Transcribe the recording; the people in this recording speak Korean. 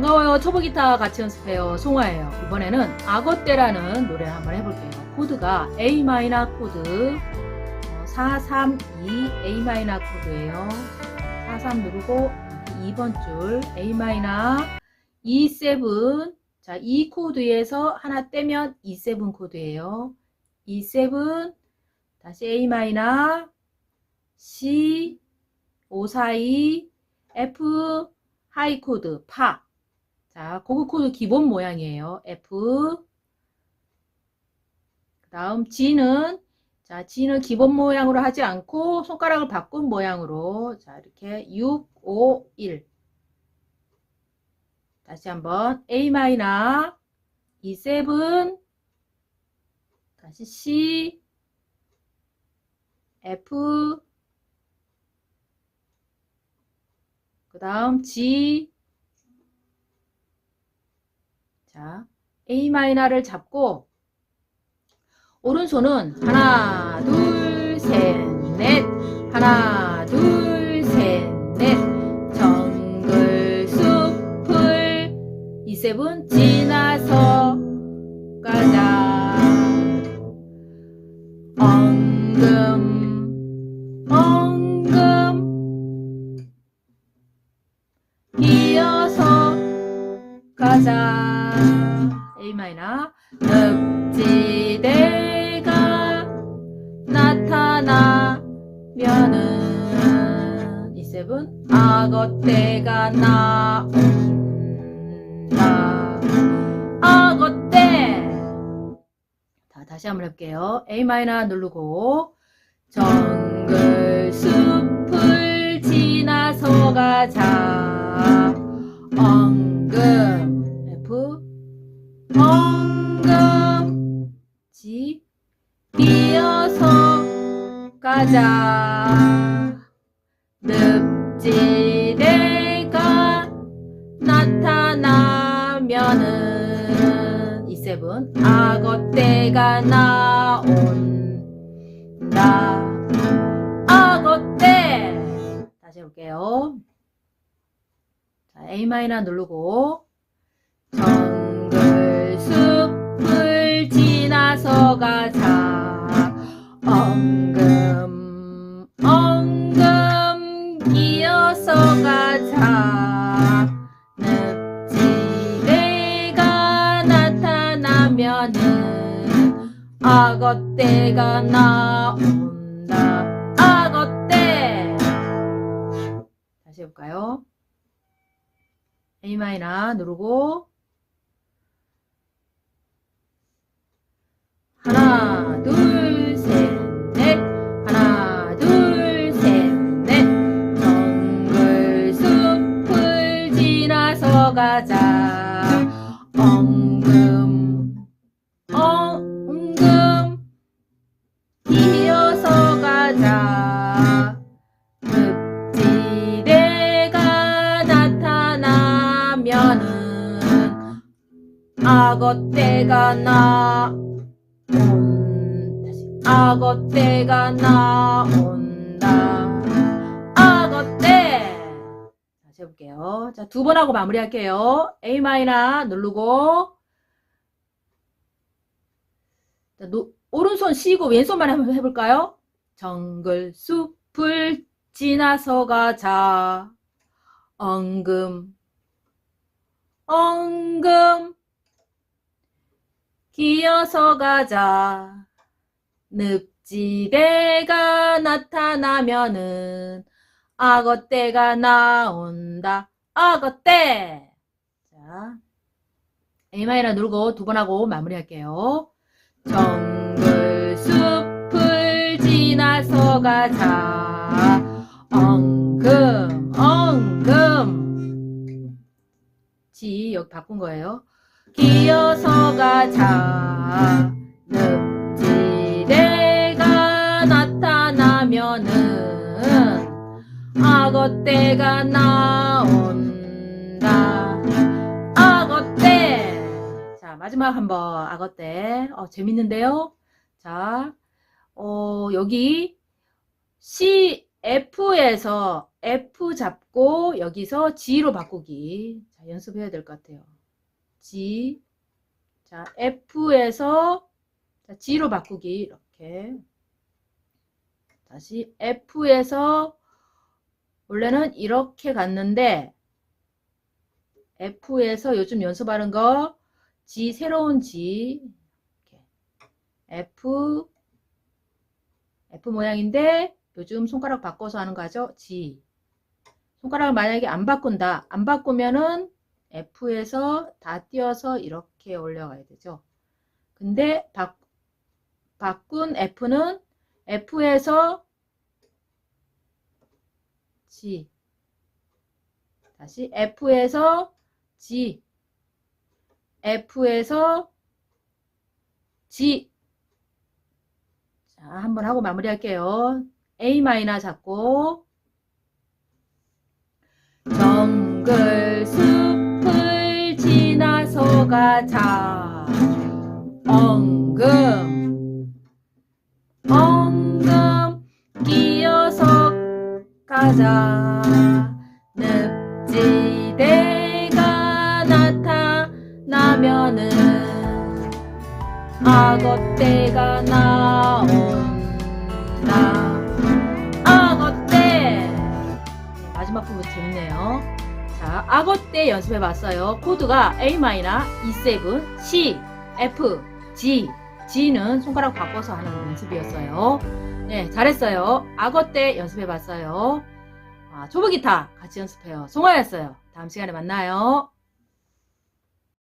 반가워요. 초보기타 같이 연습해요. 송아예요. 이번에는 악어떼라는 노래를 한번 해볼게요. 코드가 A 마이너 코드 어, 432 A 마이너 코드예요. 43 누르고 2번 줄 A 마이너 E7 자, 이 코드에서 하나 떼면 E7 코드예요. E7 다시 A 마이너 C 542 F 하이 코드 파. 자, 고급 코드 기본 모양이에요. F. 그 다음 G는 자, G는 기본 모양으로 하지 않고 손가락을 바꾼 모양으로. 자, 이렇게 6 5 1 다시 한번 A 마이너 E7 다시 C. F. 그 다음 G 자 A 마이너를 잡고 오른손은 하나 둘 셋 넷. 하나 둘 셋 넷. 정글 숲을 이세븐 지나서 가자. 엉금 엉금. 이어서 가자 A 마이너 늪지대가 나타나면은 이 세븐 악어떼가 나온다. 악어떼! 자 다시 한번 해볼게요. A 마이너 누르고 정글 가자. 늪지대가 나타나면은 이세븐 악어떼가 나온다. 악어떼 다시 해볼게요. 자, A 마이너 누르고 정 나타나면은 악어떼가 나온다. 악어떼! 다시 해볼까요? A 마이너 누르고 하나 둘 셋 넷. 하나 둘 셋 넷. 정글 숲을 지나서 가자 악어떼가 나온 다시. 악어떼가 나온다. 악어떼. 다시 해볼게요. 자 두 번 하고 마무리할게요. A 마이너 누르고. 자, 노- 오른손 쉬고 왼손만 한번 해볼까요? 정글 숲을 지나서 가자. 엉금, 엉금, 기어서 가자. 늪지대가 나타나면은 악어떼가 나온다. 악어떼! 자, A 마이너 누르고 두 번 하고 마무리할게요. 정글 숲을 지나서 가자 엉금 엉금 지 여기 바꾼 거예요 기어서 가 자 늪지대가 나타나면은 악어떼가 나온다 악어떼 자, 마지막 한번 악어떼. 어, 재밌는데요? 자, 어, 여기 C, F에서 F 잡고 여기서 G로 바꾸기. 자, 자, 연습해야 될 것 같아요. G. 자, F에서 자, G로 바꾸기. 이렇게. 다시 F에서 원래는 이렇게 갔는데 F에서 요즘 연습하는 거 G 새로운 G. F F 모양인데 요즘 손가락 바꿔서 하는 거죠. G 손가락을 만약에 안 바꾼다. 안 바꾸면은 F에서 다 띄어서 이렇게 올려가야 되죠. 근데 바, 바꾼 F는 F에서 G 다시 F에서 G F에서 G 자, 한번 하고 마무리할게요. A 마이너 잡고 지나서 가자. 엉금. 엉금 끼어서 가자. 늪지대가 나타나면은 악어떼가 나 자 악어떼 연습해 봤어요. 코드가 A 마이너 E7 C F G G는 손가락 바꿔서 하는 연습이었어요. 네 잘했어요. 악어떼 연습해 봤어요. 아, 초보 기타 같이 연습해요. 송화였어요. 다음 시간에 만나요